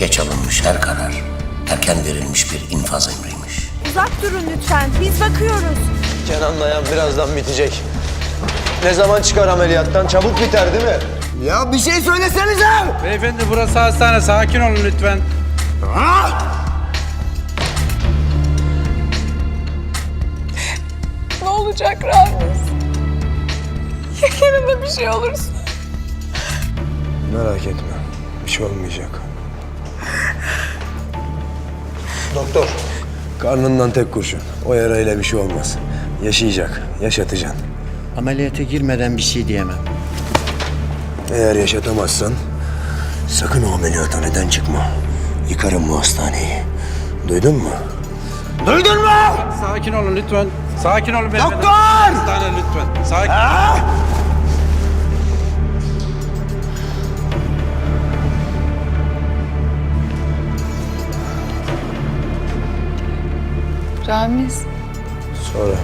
Geç alınmış her karar, erken verilmiş bir infaz emriymiş. Uzak durun lütfen. Biz bakıyoruz. Kenan dayan birazdan bitecek. Ne zaman çıkar ameliyattan? Çabuk biter değil mi? Ya bir şey söylesenize! Beyefendi burası hastane. Sakin olun lütfen. Ne olacak Ramiz? Ya Kenan'a bir şey olursa? Merak etme. Bir şey olmayacak. Doktor. Karnından tek kurşun. O yarayla bir şey olmaz. Yaşayacak. Yaşatacaksın. Ameliyata girmeden bir şey diyemem. Eğer yaşatamazsan sakın o ameliyathaneden çıkma. Yıkarım bu hastaneyi. Duydun mu? Duydun mu? Sakin olun lütfen. Sakin olun beyefendi. Doktor! Hastane lütfen. Sakin. Ramiz, Sonra.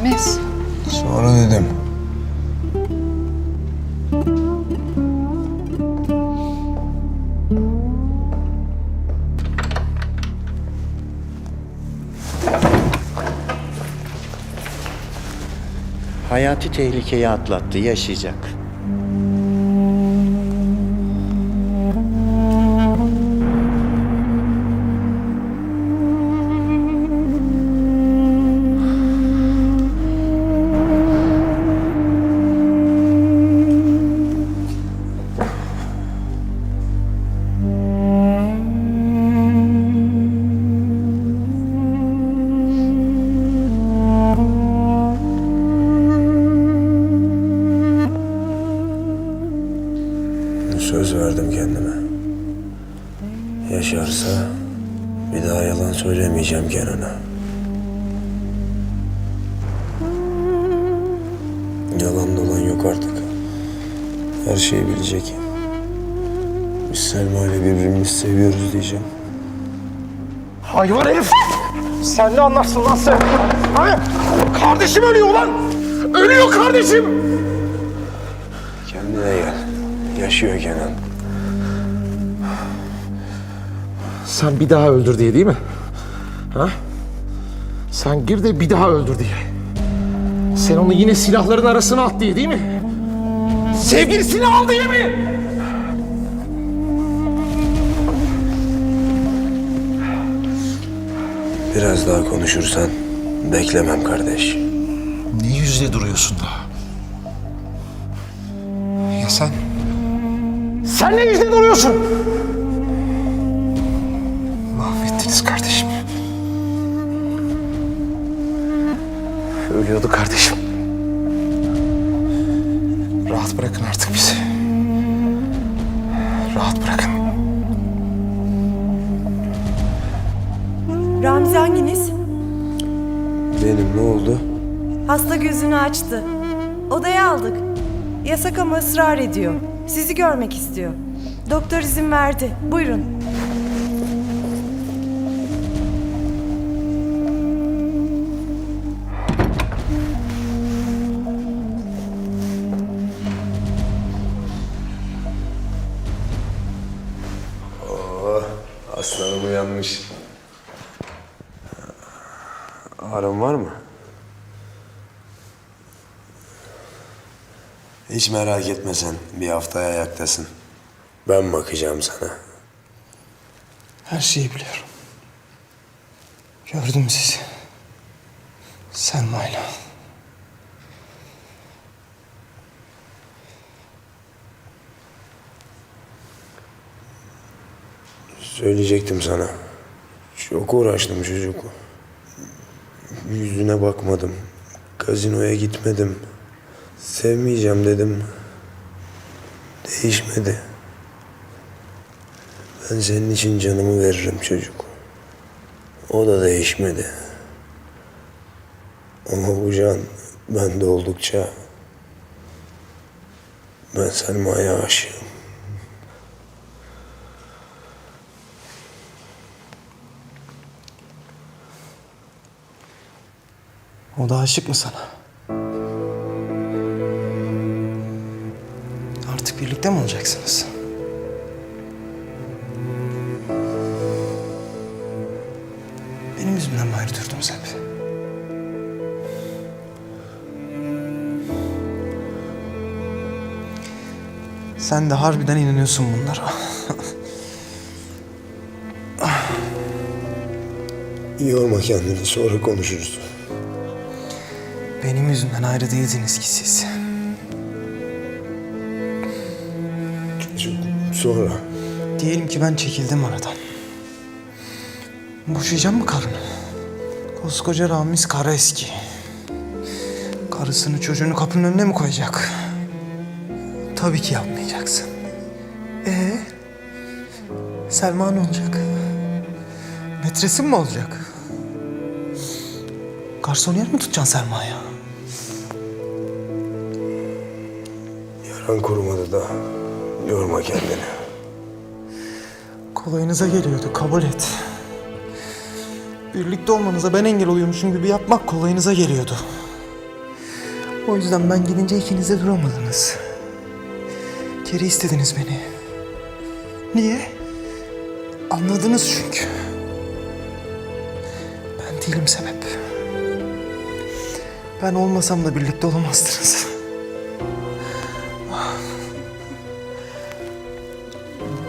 Ramiz. Sonra dedim. Hayati tehlikeyi atlattı, yaşayacak. Söz verdim kendime. Yaşarsa bir daha yalan söylemeyeceğim Kenan'a. Yalan dolan yok artık. Her şeyi bilecek. Biz Selma ile birbirimizi seviyoruz diyeceğim. Hayvan herif! Sen ne anlarsın lan sen? Ha? Kardeşim ölüyor lan! Ölüyor kardeşim! Kendine gel. Yaşıyor Kenan. Sen bir daha öldür diye değil mi? Ha? Sen gir de bir daha öldür diye. Sen onu yine silahların arasına at diye değil mi? Sevgilisini al diye mi? Biraz daha konuşursan beklemem kardeş. Ne yüzle duruyorsun daha? Ya sen? Sen ne yüzle duruyorsun? Mahvettiniz kardeşim. Ölüyordu kardeşim. Rahat bırakın artık bizi. Rahat bırakın. Ramzi hanginiz? Benim ne oldu? Hasta gözünü açtı. Odaya aldık. Yasak ama ısrar ediyor. Sizi görmek istiyor. Doktor izin verdi. Buyurun. Aslanım uyanmış. Ağrın var mı? Hiç merak etme sen. Bir haftaya ayaktasın. Ben bakacağım sana. Her şeyi biliyorum. Gördüm sizi. Selma'yla. Söyleyecektim sana. Çok uğraştım çocuk. Yüzüne bakmadım. Gazinoya gitmedim. Sevmeyeceğim dedim. Değişmedi. Ben senin için canımı veririm çocuk. O da değişmedi. Ama bu can bende oldukça ben Selma'ya aşığım. O da aşık mı sana? Birlikte mi olacaksınız? Benim yüzümden mi ayrı durdunuz hep? Sen de harbiden inanıyorsun bunlara. Yorma kendini sonra konuşuruz. Benim yüzümden ayrı değildiniz ki siz. Sonra. Diyelim ki ben çekildim aradan. Boşayacağım mı karını? Koskoca Ramiz Karaeski. Karısını çocuğunu kapının önüne mi koyacak? Tabii ki yapmayacaksın. Ee, Selma ne olacak? Metresin mi olacak? Garson yer mi tutacaksın Selma'ya? Yaran kurumadı da yorma kendini. Kolayınıza geliyordu, kabul et. Birlikte olmanıza ben engel oluyormuşum gibi yapmak kolayınıza geliyordu. O yüzden ben gidince ikiniz duramadınız. Geri istediniz beni. Niye? Anladınız çünkü. Ben değilim sebep. Ben olmasam da birlikte olamazdınız.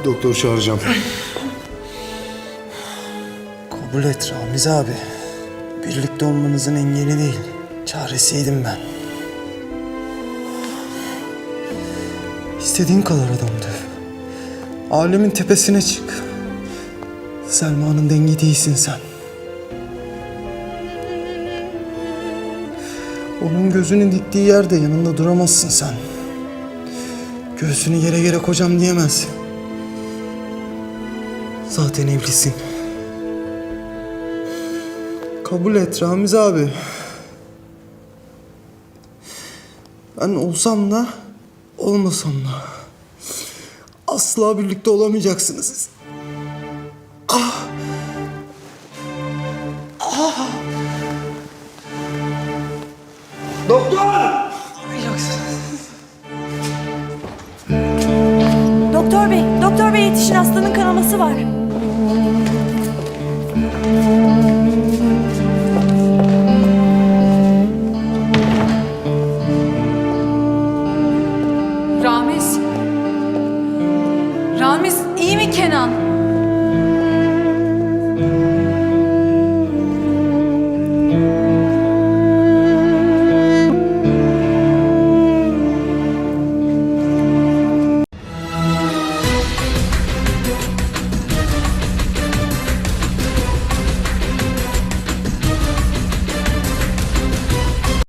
Doktor çağıracağım. Kabul et Ramiz abi. Birlikte olmanızın engeli değil. Çaresiydim ben. İstediğin kadar adam döv. Alemin tepesine çık. Selma'nın dengi değilsin sen. Onun gözünün diktiği yerde yanında duramazsın sen. Göğsünü yere yere kocam diyemezsin. Zaten evlisin. Kabul et Ramiz abi. Ben olsam da olmasam da asla birlikte olamayacaksınız siz. Doktor bey, doktor bey yetişin hastanın kanaması var.